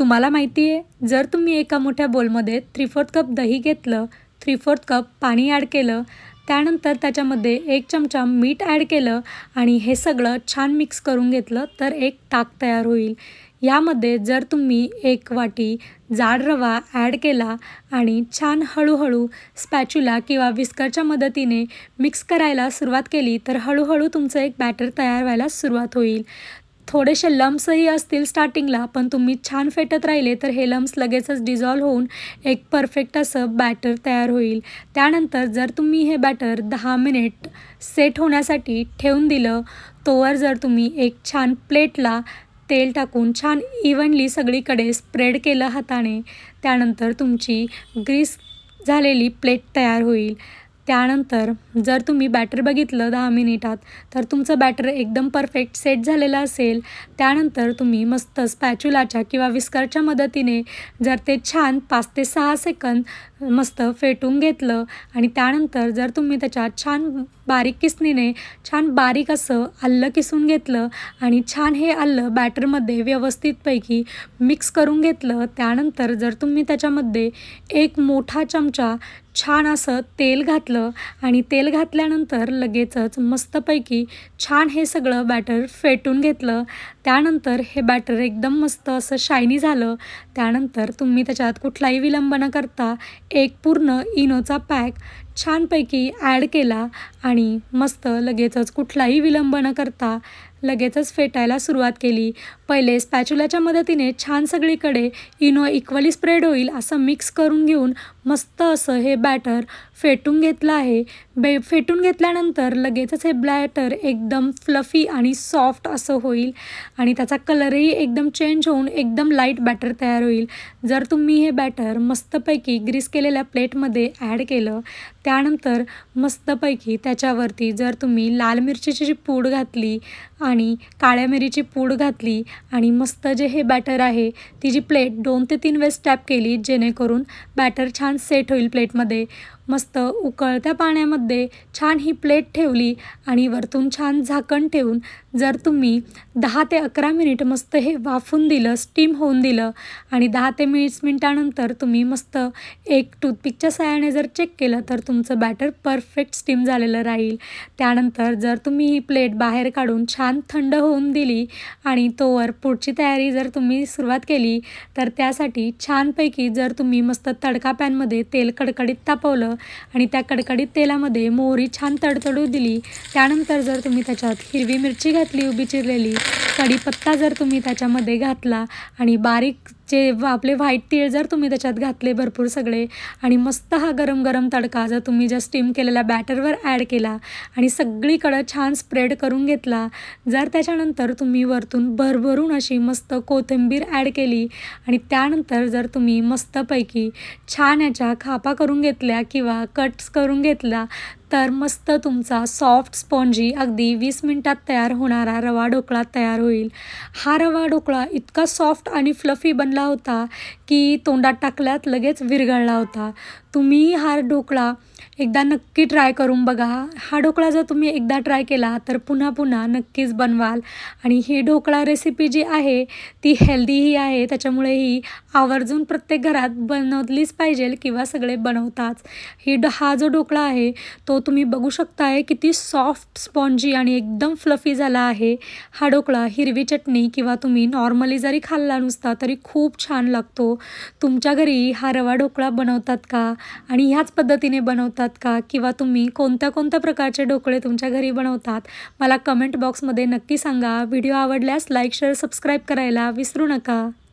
तुम्हाला माहिती आहे जर तुम्ही एका मोठ्या बोलमध्ये थ्री फोर्थ कप दही घेतलं थ्री फोर्थ कप पाणी ॲड केलं त्यानंतर त्याच्यामध्ये एक चमचा मीठ ॲड केलं आणि हे सगळं छान मिक्स करून घेतलं तर एक ताक तयार होईल. यामध्ये जर तुम्ही एक वाटी जाड रवा ॲड केला आणि छान हळूहळू स्पॅच्युला किंवा विस्करच्या मदतीने मिक्स करायला सुरुवात केली तर हळूहळू तुमचं एक बॅटर तयार व्हायला सुरुवात होईल. थोडेसे लम्सही असतील स्टार्टिंगला पण तुम्ही छान फेटत राहिले तर हे लम्स लगेचच डिझॉल्व होऊन एक परफेक्ट असं बॅटर तयार होईल. त्यानंतर जर तुम्ही हे बॅटर दहा मिनिट सेट होण्यासाठी ठेवून दिलं तोवर जर तुम्ही एक छान प्लेटला तेल टाकून छान इव्हनली सगळीकडे स्प्रेड केलं हाताने त्यानंतर तुमची ग्रीस झालेली प्लेट तयार होईल. त्यानंतर जर तुम्ही बॅटर बघितलं दहा मिनिटात तर तुमचं बॅटर एकदम परफेक्ट सेट झालेलं असेल. त्यानंतर तुम्ही मस्त स्पॅच्युलाच्या किंवा विस्करच्या मदतीने जर ते छान पाच ते सहा सेकंद मस्त फेटून घेतलं आणि त्यानंतर जर तुम्ही त्याच्यात छान बारीक किसणीने छान बारीक असं आल्लं किसून घेतलं आणि छान हे आल्लं बॅटरमध्ये व्यवस्थितपैकी मिक्स करून घेतलं त्यानंतर जर तुम्ही त्याच्यामध्ये एक मोठा चमचा छान असं तेल घातलं आणि तेल घातल्यानंतर लगेचच मस्तपैकी छान हे सगळं बॅटर फेटून घेतलं. त्यानंतर हे बॅटर एकदम मस्त असं शायनी झालं. त्यानंतर तुम्ही त्याच्यात कुठलाही विलंब न करता एक पूर्ण इनोचा पॅक छानपैकी ॲड केला आणि मस्त लगेचच कुठलाही विलंब न करता लगेचच फेटायला सुरुवात केली. पहिले स्पॅच्युलाच्या मदतीने छान सगळीकडे इनो इक्वली स्प्रेड होईल असं मिक्स करून घेऊन मस्त असं हे बॅटर फेटून घेतलं आहे. बे फेटून घेतल्यानंतर लगेचच हे ब्लॅटर एकदम फ्लफी आणि सॉफ्ट असं होईल आणि त्याचा कलरही एकदम चेंज होऊन एकदम लाइट बॅटर तयार होईल. जर तुम्ही हे बॅटर मस्तपैकी ग्रीस केलेल्या प्लेटमध्ये ॲड केलं त्यानंतर मस्तपैकी त्याच्यावरती जर तुम्ही लाल मिरचीची जी पूड घातली आणि काळ्या मिरीची पूड घातली आणि मस्त जे हे बॅटर आहे ती जी प्लेट दोन ते तीन वेळेस टॅप केली जेणेकरून बॅटर छान सेट होईल प्लेटमध्ये मस्त उकळत्या पाण्यामध्ये छान ही प्लेट ठेवली आणि वरतून छान झाकण ठेवून जर तुम्ही दहा ते अकरा मिनिट मस्त हे वाफून दिलं स्टीम होऊन दिलं आणि दहा ते वीस मिनटानंतर तुम्ही मस्त एक टूथपिकच्या सहाय्याने जर चेक केलं तर तुमचं बॅटर परफेक्ट स्टीम झालेलं राहील. त्यानंतर जर तुम्ही ही प्लेट बाहेर काढून छान थंड होऊन दिली आणि तोवर पुढची तयारी जर तुम्ही सुरुवात केली तर त्यासाठी छानपैकी जर तुम्ही मस्त तडका पॅनमध्ये तेल कडकडीत तापवलं आणि त्या कडकडीत तेलामध्ये मोहरी छान तडतडू दिली. त्यानंतर जर तुम्ही त्याच्यात हिरवी मिरची घातली उभी चिरलेली कढीपत्ता जर तुम्ही त्याच्यामध्ये घातला आणि बारीक जे आपले व्हाईट तीळ जर तुम्ही त्याच्यात घातले भरपूर सगळे आणि मस्त हा गरम गरम तडका जर तुम्ही ज्या स्टीम केलेल्या बॅटरवर ॲड केला आणि सगळीकडं छान स्प्रेड करून घेतला जर त्याच्यानंतर तुम्ही वरतून भरभरून अशी मस्त कोथिंबीर ॲड केली आणि त्यानंतर जर तुम्ही मस्तपैकी छान याच्या खापा करून घेतल्या किंवा कट्स करून घेतला तर मस्त तुमचा सॉफ्ट स्पॉन्जी अगदी वीस मिनटात तयार होणारा रवा ढोकळा तयार होईल. हा रवा ढोकळा इतका सॉफ्ट आणि फ्लफी बनला होता की तोंडात टाकल्यात लगेच विरघळला होता. तुम्ही हा ढोकळा एकदा नक्की ट्राय करून बघा. हा ढोकळा जर तुम्ही एकदा ट्राय केला तर पुन्हा पुन्हा नक्कीच बनवाल. आणि ही ढोकळा रेसिपी जी आहे ती हेल्दीही आहे. त्याच्यामुळे ही आवर्जून प्रत्येक घरात बनवलीच पाहिजे किंवा सगळे बनवताच. ही हा जो ढोकळा आहे तो तुम्ही बघू शकताय किती सॉफ्ट स्पॉन्जी आणि एकदम फ्लफी झाला आहे. हा ढोकळा हिरवी चटणी किंवा तुम्ही नॉर्मली जरी खाल्ला नुसता तरी खूप छान लागतो. तुमच्या घरी हा रवा ढोकळा बनवतात का? आणि ह्याच पद्धतीने बनवतात का? किंवा तुम्ही कोणत्या कोणत्या प्रकारचे ढोकळे तुमच्या घरी बनवतात? मला कमेंट बॉक्समध्ये नक्की सांगा. व्हिडिओ आवडल्यास लाईक शेअर सबस्क्राईब करायला विसरू नका.